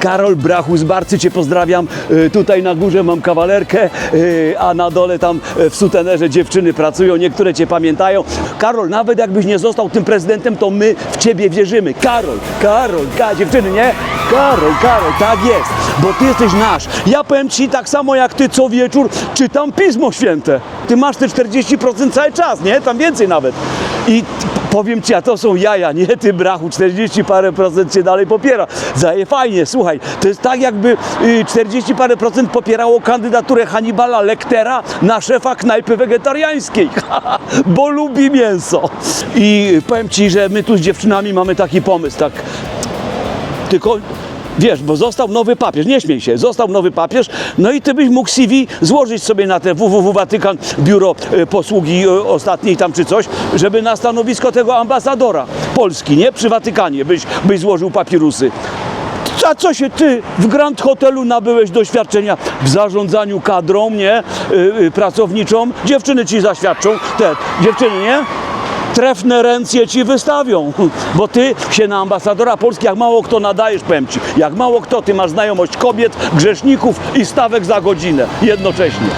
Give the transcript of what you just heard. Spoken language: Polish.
Karol Brachu z Barcy Cię pozdrawiam. Y, Tutaj na górze mam kawalerkę, y, a na dole tam y, w sutenerze dziewczyny pracują, niektóre Cię pamiętają. Karol, nawet jakbyś nie został tym prezydentem, to my w Ciebie wierzymy. Karol, Karol, ka, dziewczyny, nie? Karol, Karol, tak jest, bo Ty jesteś nasz. Ja powiem Ci tak samo jak Ty co wieczór czytam Pismo Święte. Ty masz te 40% cały czas, nie? Tam więcej nawet. I powiem Ci, a to są jaja, nie? Ty brachu, 40 parę procent Cię dalej popiera. Zaje fajnie, słuchaj, to jest tak jakby y, 40 parę procent popierało kandydaturę Hannibala Lectera na szefa knajpy wegetariańskiej, bo lubi mięso. I powiem Ci, że my tu z dziewczynami mamy taki pomysł, tak tylko wiesz, bo został nowy papież, nie śmiej się, został nowy papież, no i ty byś mógł CV złożyć sobie na te www Watykan, biuro e, posługi e, ostatniej tam czy coś, żeby na stanowisko tego ambasadora Polski, nie? Przy Watykanie byś, byś złożył papirusy. A co się ty w Grand Hotelu nabyłeś doświadczenia w zarządzaniu kadrą, nie? Y, y, pracowniczą? Dziewczyny ci zaświadczą, te dziewczyny, nie? Trefne ręce ci wystawią, bo ty się na ambasadora Polski jak mało kto nadajesz, powiem ci, jak mało kto, ty masz znajomość kobiet, grzeszników i stawek za godzinę jednocześnie.